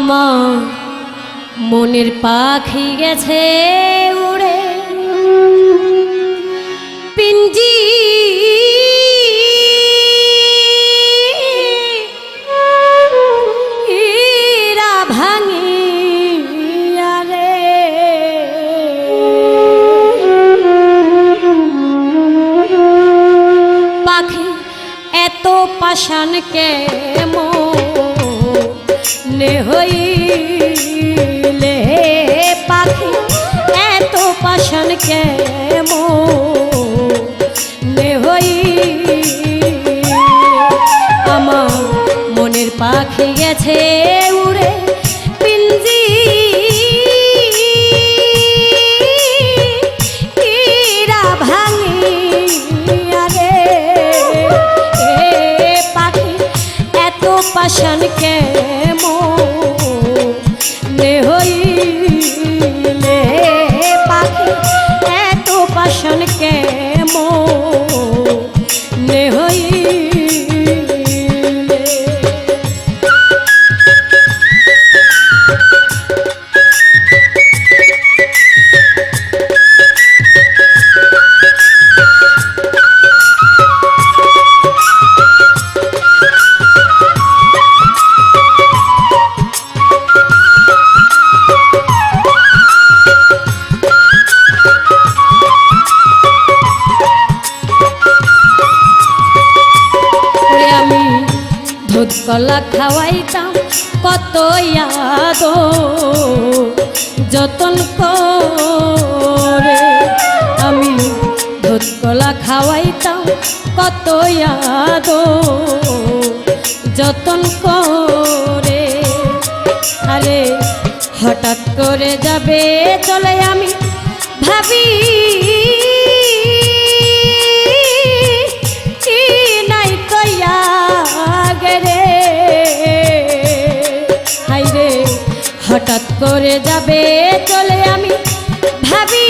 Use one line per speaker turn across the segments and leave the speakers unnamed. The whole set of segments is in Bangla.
আমার মনের পাখি গেছে উড়ে। পিঞ্জি। পাখি এত পাষাণ কে নে হইলে পাখি এত পাষাণ কে নে হই আমার মনের পাখি গেছে উড়ে পাষাণ কেমন? নে কলা খাওয়াইতাম কত ইয়াদ যতন করে আমি দুধ কলা খাওয়াইতাম কত ইয়াদ যতন করে, আরে হঠাৎ করে যাবে চলে আমি ভাবি হঠাৎ করে যাবে চলে আমি ভাবি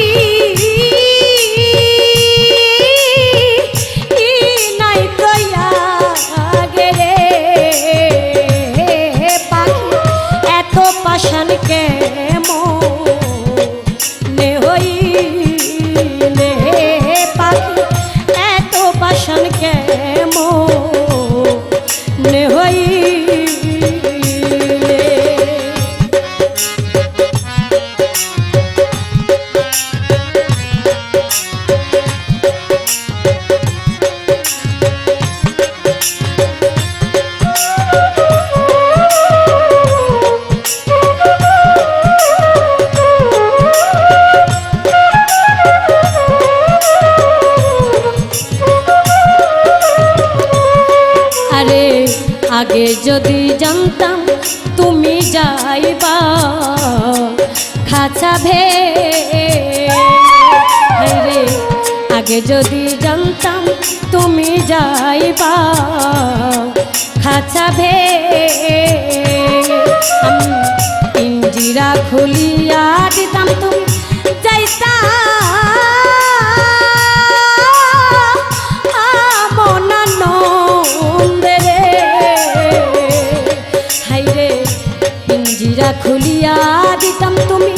যদি জানতাম তুমি যাইবা। খাঁচা ভে রে, আগে যদি জানতাম তুমি যাইবা। খাঁচা ভে আমি পিঞ্জিরা খুলিয়া দিতাম তুমি যাইতা পিঞ্জিরা খুলিয়া দিতাম তুমি।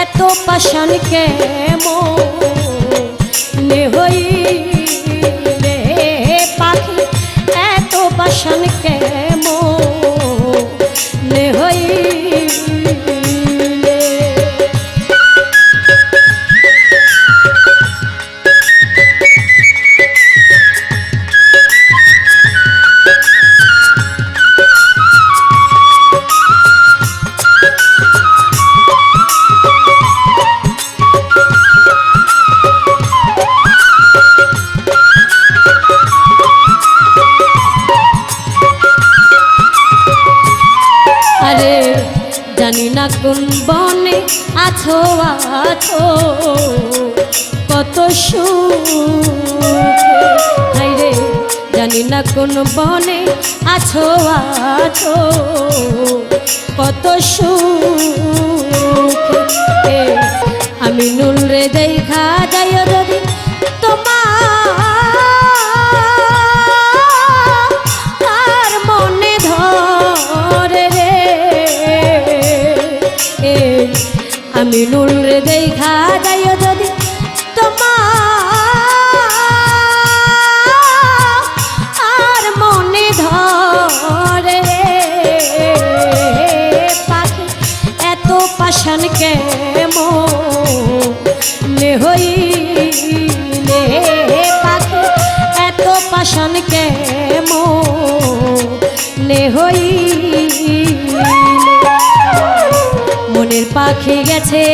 এত পাষাণ কে নে হইলে পাখি এত পাষাণ কে নে না কোন বনে আছো আছো। কত সুখে। আমি নুল রে দেখা যাই যদি তোমার। মনে ধরে আমি নুল রে দেখা যাই পাশান কেমনে হইলে পাখি এত পাশান কেম হইলে মনের পাখি গেছে